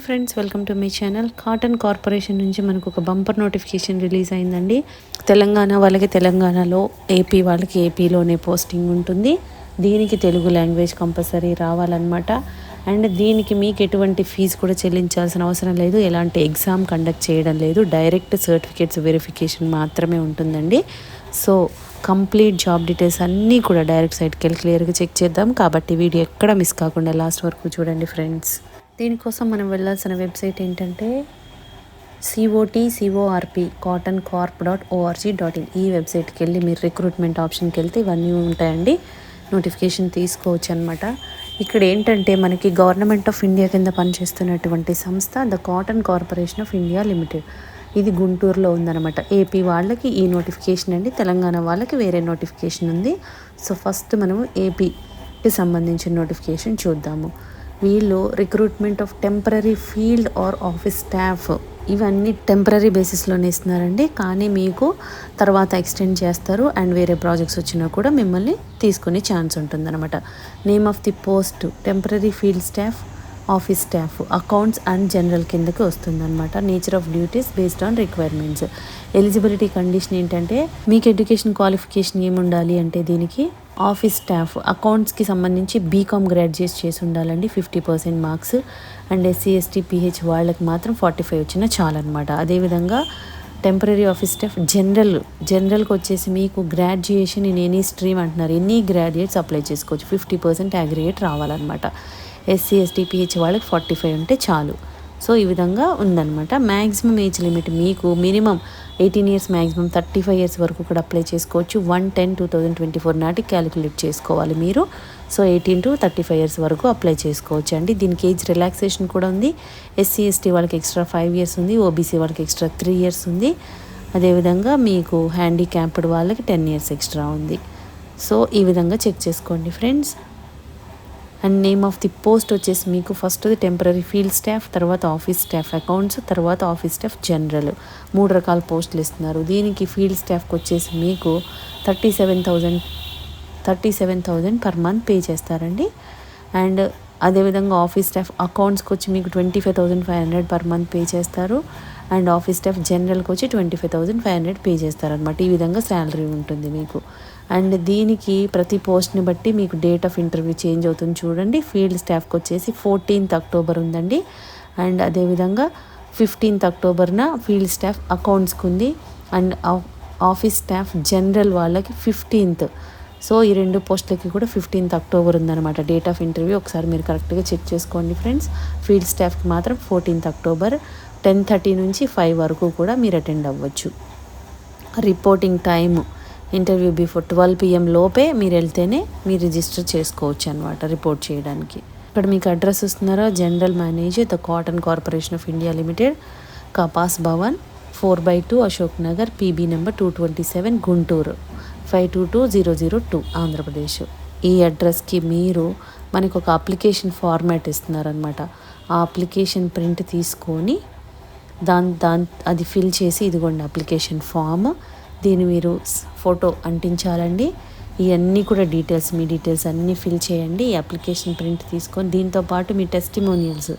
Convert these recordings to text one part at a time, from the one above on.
Hi friends welcome to my channel cotton corporation నుంచి మనకు ఒక బంపర్ నోటిఫికేషన్ రిలీజ్ అయిందండి. తెలంగాణ వాళ్ళకి తెలంగాణలో ఏపీ వాళ్ళకి ఏపీలోనే పోస్టింగ్ ఉంటుంది. దీనికి తెలుగు లాంగ్వేజ్ కంపల్సరీ రావాలన్నమాట. అండ్ దీనికి మీకు ఎటువంటి ఫీజు కూడా చెల్లించాల్సిన అవసరం లేదు. ఎలాంటి ఎగ్జామ్ కండక్ట్ చేయడం లేదు. డైరెక్ట్ సర్టిఫికేట్స్ వెరిఫికేషన్ మాత్రమే ఉంటుందండి. సో కంప్లీట్ జాబ్ డీటెయిల్స్ అన్నీ కూడా డైరెక్ట్ సైట్కి వెళ్ళి క్లియర్గా చెక్ చేద్దాం. కాబట్టి వీడియో ఎక్కడ మిస్ కాకుండా లాస్ట్ వరకు చూడండి ఫ్రెండ్స్ దీనికోసం మనం వెళ్ళాల్సిన వెబ్సైట్ ఏంటంటే COT CORP cotton corp dot ORG dot in ఈ వెబ్సైట్కి వెళ్ళి మీరు రిక్రూట్మెంట్ ఆప్షన్కి వెళ్తే ఇవన్నీ ఉంటాయండి. నోటిఫికేషన్ తీసుకోవచ్చు అనమాట ఇక్కడ ఏంటంటే మనకి గవర్నమెంట్ ఆఫ్ ఇండియా కింద పనిచేస్తున్నటువంటి సంస్థ the cotton corporation of India limited. ఇది గుంటూరులో ఉందన్నమాట. ఏపీ వాళ్ళకి ఈ నోటిఫికేషన్ అండి. తెలంగాణ వాళ్ళకి వేరే నోటిఫికేషన్ ఉంది. సో ఫస్ట్ మనము ఏపీకి సంబంధించిన నోటిఫికేషన్ చూద్దాము. వీళ్ళు recruitment of temporary field or office staff ఇవన్నీ టెంపరీ బేసిస్లోనే ఇస్తున్నారండి. కానీ మీకు తర్వాత ఎక్స్టెండ్ చేస్తారు అండ్ వేరే ప్రాజెక్ట్స్ వచ్చినా కూడా మిమ్మల్ని తీసుకునే ఛాన్స్ ఉంటుందన్నమాట. Name of the post temporary field staff office staff accounts and general కిందకి వస్తుందన్నమాట. Nature of duties based on requirements. Eligibility condition ఏంటంటే మీకు ఎడ్యుకేషన్ క్వాలిఫికేషన్ ఏముండాలి అంటే దీనికి ఆఫీస్ స్టాఫ్ అకౌంట్స్కి సంబంధించి బీకామ్ గ్రాడ్యుయేట్ చేసి ఉండాలండి fifty percent marks. And SC ST PH వాళ్ళకి మాత్రం ఫార్టీ ఫైవ్ వచ్చినా చాలన్నమాట. అదేవిధంగా టెంపరీ ఆఫీస్ స్టాఫ్ జనరల్ జనరల్కి వచ్చేసి మీకు గ్రాడ్యుయేషన్ ఇన్ ఎనీ స్ట్రీమ్ అంటున్నారు. ఎనీ గ్రాడ్యుయేట్స్ అప్లై చేసుకోవచ్చు. ఫిఫ్టీ పర్సెంట్ అగ్రిగేట్ రావాలన్నమాట. ఎస్సీ ఎస్టీ పిహెచ్ వాళ్ళకి ఫార్టీ ఫైవ్ ఉంటే చాలు. సో ఈ విధంగా ఉందనమాట మ్యాక్సిమం ఏజ్ లిమిట్ మీకు minimum eighteen years maximum thirty five years వరకు కూడా అప్లై చేసుకోవచ్చు. One ten two thousand twenty four నాటికి క్యాలిక్యులేట్ చేసుకోవాలి మీరు. So eighteen to thirty five years వరకు అప్లై చేసుకోవచ్చు అండి. దీనికి ఏజ్ రిలాక్సేషన్ కూడా ఉంది. ఎస్సీ ఎస్టీ వాళ్ళకి ఎక్స్ట్రా ఫైవ్ ఇయర్స్ ఉంది. ఓబీసీ వాళ్ళకి ఎక్స్ట్రా త్రీ ఇయర్స్ ఉంది. అదేవిధంగా మీకు హ్యాండిక్యాప్డ్ వాళ్ళకి టెన్ ఇయర్స్ ఎక్స్ట్రా ఉంది. సో ఈ విధంగా చెక్ చేసుకోండి friends and name of the post వచ్చేసి మీకు ఫస్ట్ టెంపరీ ఫీల్డ్ స్టాఫ్ తర్వాత ఆఫీస్ స్టాఫ్ అకౌంట్స్ తర్వాత ఆఫీస్ స్టాఫ్ జనరల్ మూడు రకాల పోస్టులు ఇస్తున్నారు. దీనికి ఫీల్డ్ స్టాఫ్కి వచ్చేసి మీకు thirty seven thousand thirty seven thousand per month pay చేస్తారండి అండ్ అదేవిధంగా ఆఫీస్ స్టాఫ్ అకౌంట్స్కి వచ్చి మీకు twenty five thousand five hundred per month pay చేస్తారు అండ్ ఆఫీస్ స్టాఫ్ జనరల్కి వచ్చి twenty five thousand five hundred pay చేస్తారనమాట ఈ విధంగా శాలరీ ఉంటుంది మీకు. అండ్ దీనికి ప్రతి పోస్ట్ని బట్టి మీకు డేట్ ఆఫ్ ఇంటర్వ్యూ చేంజ్ అవుతుంది చూడండి. ఫీల్డ్ స్టాఫ్కి వచ్చేసి ఫోర్టీన్త్ అక్టోబర్ ఉందండి. అండ్ అదేవిధంగా ఫిఫ్టీన్త్ అక్టోబర్న ఫీల్డ్ స్టాఫ్ అకౌంట్స్కి ఉంది. అండ్ ఆఫీస్ స్టాఫ్ జనరల్ వాళ్ళకి ఫిఫ్టీన్త్. సో ఈ రెండు పోస్టులకి కూడా ఫిఫ్టీన్త్ అక్టోబర్ ఉందన్నమాట. డేట్ ఆఫ్ ఇంటర్వ్యూ ఒకసారి మీరు కరెక్ట్గా చెక్ చేసుకోండి ఫ్రెండ్స్. ఫీల్డ్ స్టాఫ్కి మాత్రం ఫోర్టీన్త్ అక్టోబర్ టెన్ థర్టీ నుంచి ఫైవ్ వరకు కూడా మీరు అటెండ్ అవ్వచ్చు. Reporting time interview before twelve PM లోపే మీరు వెళ్తేనే మీరు రిజిస్టర్ చేసుకోవచ్చు అనమాట రిపోర్ట్ చేయడానికి. ఇక్కడ మీకు అడ్రస్ ఇస్తున్నారా? General manager the cotton corporation of India limited Kapas Bhavan four by two Ashok Nagar PB number two twenty seven Guntur five two two zero zero two Andhra Pradesh. ఈ అడ్రస్కి మీరు మనకు ఒక application format ఇస్తున్నారనమాట ఆ application print తీసుకొని దాని దాని అది ఫిల్ చేసి ఇదిగోండి అప్లికేషన్ ఫామ్. దీన్ని మీరు ఫోటో అంటించాలండి. ఇవన్నీ కూడా డీటెయిల్స్ మీ డీటెయిల్స్ అన్నీ ఫిల్ చేయండి. ఈ అప్లికేషన్ ప్రింట్ తీసుకొని దీంతో పాటు మీ టెస్టిమోనియల్స్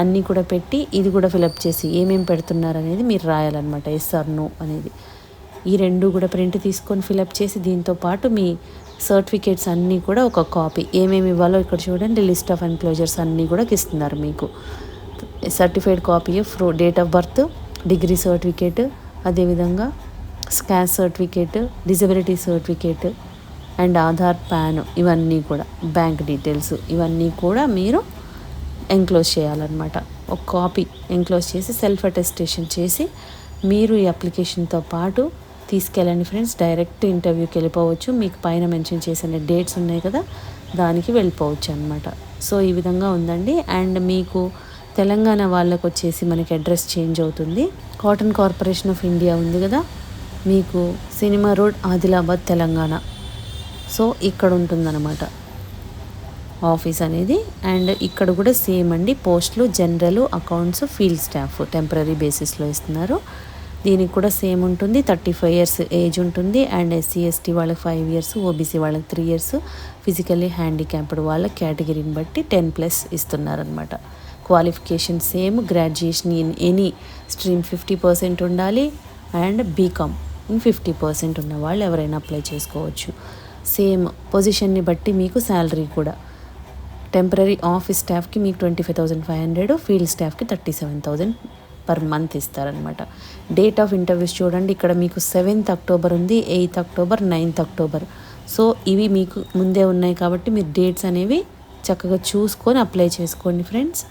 అన్నీ కూడా పెట్టి ఇది కూడా ఫిలప్ చేసి ఏమేమి పెడుతున్నారు అనేది మీరు రాయాలన్నమాట. ఎస్ ఆర్ నో అనేది. ఈ రెండు కూడా ప్రింట్ తీసుకొని ఫిలప్ చేసి దీంతో పాటు మీ సర్టిఫికేట్స్ అన్నీ కూడా ఒక కాపీ ఏమేమి ఇవ్వాలో ఇక్కడ చూడండి. లిస్ట్ ఆఫ్ ఎన్క్లోజర్స్ అన్నీ కూడా ఇస్తున్నారు మీకు. Certified copy of date of birth degree certificate అదేవిధంగా scan certificate disability certificate and Aadhaar PAN ఇవన్నీ కూడా బ్యాంక్ డీటెయిల్స్ ఇవన్నీ కూడా మీరు ఎంక్లోజ్ చేయాలన్నమాట. ఒక కాపీ ఎంక్లోజ్ చేసి సెల్ఫ్ అటెస్టేషన్ చేసి మీరు ఈ అప్లికేషన్తో పాటు తీసుకెళ్ళండి ఫ్రెండ్స్ డైరెక్ట్ ఇంటర్వ్యూకి వెళ్ళిపోవచ్చు. మీకు పైన మెన్షన్ చేసిన డేట్స్ ఉన్నాయి కదా దానికి వెళ్ళిపోవచ్చు అనమాట సో ఈ విధంగా ఉందండి. అండ్ మీకు తెలంగాణ వాళ్ళకు వచ్చేసి మనకి అడ్రస్ చేంజ్ అవుతుంది. కాటన్ కార్పొరేషన్ ఆఫ్ ఇండియా ఉంది కదా మీకు cinema road Adilabad Telangana. So ఇక్కడ ఉంటుందన్నమాట ఆఫీస్ అనేది అండ్ ఇక్కడ కూడా సేమ్ అండి. పోస్టులు general accounts field staff temporary బేసిస్లో ఇస్తున్నారు. దీనికి కూడా సేమ్ ఉంటుంది. థర్టీ ఫైవ్ ఇయర్స్ ఏజ్ ఉంటుంది. అండ్ ఎస్సీ ఎస్టీ వాళ్ళకి ఫైవ్ ఇయర్స్ ఓబీసీ వాళ్ళకి త్రీ ఇయర్స్. ఫిజికల్లీ హ్యాండిక్యాప్డ్ వాళ్ళ కేటగిరీని బట్టి ten plus ఇస్తున్నారనమాట qualification same. Graduation in any stream fifty percent ఉండాలి. And BCom. ఫిఫ్టీ పర్సెంట్ ఉన్న వాళ్ళు ఎవరైనా అప్లై చేసుకోవచ్చు. సేమ్ పొజిషన్ని బట్టి మీకు శాలరీ కూడా. టెంపరీ ఆఫీస్ స్టాఫ్కి మీకు twenty five thousand five hundred field స్టాఫ్కి thirty seven thousand per month ఇస్తారనమాట డేట్ ఆఫ్ ఇంటర్వ్యూస్ చూడండి ఇక్కడ మీకు సెవెంత్ అక్టోబర్ ఉంది eighth October ninth October so ఇవి మీకు ముందే ఉన్నాయి కాబట్టి మీరు డేట్స్ అనేవి చక్కగా చూసుకొని అప్లై చేసుకోండి ఫ్రెండ్స్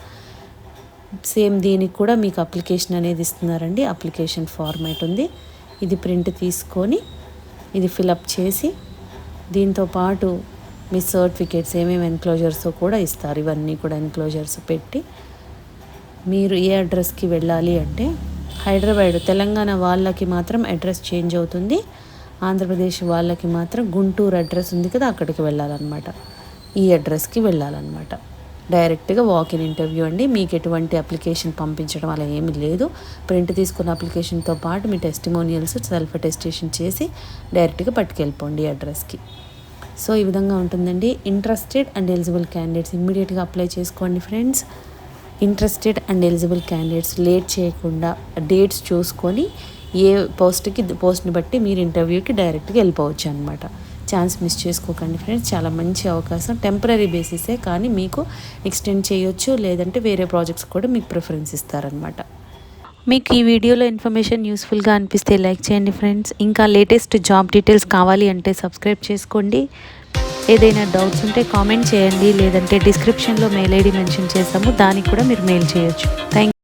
సేమ్ దీనికి కూడా మీకు అప్లికేషన్ అనేది ఇస్తున్నారండి అప్లికేషన్ ఫార్మాట్ ఉంది. ఇది ప్రింట్ తీసుకొని ఇది ఫిలప్ చేసి దీంతో పాటు మీ సర్టిఫికేట్స్ ఏమేమి ఎన్క్లోజర్స్ కూడా ఇస్తారు. ఇవన్నీ కూడా ఎన్క్లోజర్స్ పెట్టి మీరు ఏ అడ్రస్కి వెళ్ళాలి అంటే హైదరాబాద్ తెలంగాణ వాళ్ళకి మాత్రం అడ్రస్ చేంజ్ అవుతుంది. ఆంధ్రప్రదేశ్ వాళ్ళకి మాత్రం గుంటూరు అడ్రస్ ఉంది కదా అక్కడికి వెళ్ళాలన్నమాట. ఈ అడ్రస్కి వెళ్ళాలన్నమాట. డైరెక్ట్గా వాక్ ఇన్ ఇంటర్వ్యూ అండి. మీకు ఎటువంటి అప్లికేషన్ పంపించడం అలా ఏమీ లేదు. ప్రింట్ తీసుకున్న అప్లికేషన్తో పాటు మీ టెస్టిమోనియల్స్ సెల్ఫ్ అటెస్టేషన్ చేసి డైరెక్ట్గా పట్టుకెళ్ళిపోండి అడ్రస్కి. సో ఈ విధంగా ఉంటుందండి. ఇంట్రెస్టెడ్ అండ్ ఎలిజిబుల్ క్యాండిడేట్స్ ఇమ్మీడియట్గా అప్లై చేసుకోండి friends interested and eligible candidates late చేయకుండా డేట్స్ చూసుకొని ఏ పోస్ట్కి పోస్ట్ని బట్టి మీరు ఇంటర్వ్యూకి డైరెక్ట్గా వెళ్ళిపోవచ్చు అనమాట ఛాన్స్ మిస్ చేసుకోకండి ఫ్రెండ్స్ చాలా మంచి అవకాశం. టెంపరీ బేసిసే కానీ మీకు ఎక్స్టెండ్ చేయొచ్చు లేదంటే వేరే ప్రాజెక్ట్స్ కూడా మీకు ప్రిఫరెన్స్ ఇస్తారనమాట మీకు ఈ వీడియోలో ఇన్ఫర్మేషన్ యూస్ఫుల్గా అనిపిస్తే లైక్ చేయండి ఫ్రెండ్స్ ఇంకా లేటెస్ట్ జాబ్ డీటెయిల్స్ కావాలి అంటే సబ్స్క్రైబ్ చేసుకోండి. ఏదైనా డౌట్స్ ఉంటే కామెంట్ చేయండి లేదంటే డిస్క్రిప్షన్లో మెయిల్ ఐడి మెన్షన్ చేస్తాము దానికి కూడా మీరు మెయిల్ చేయొచ్చు. థ్యాంక్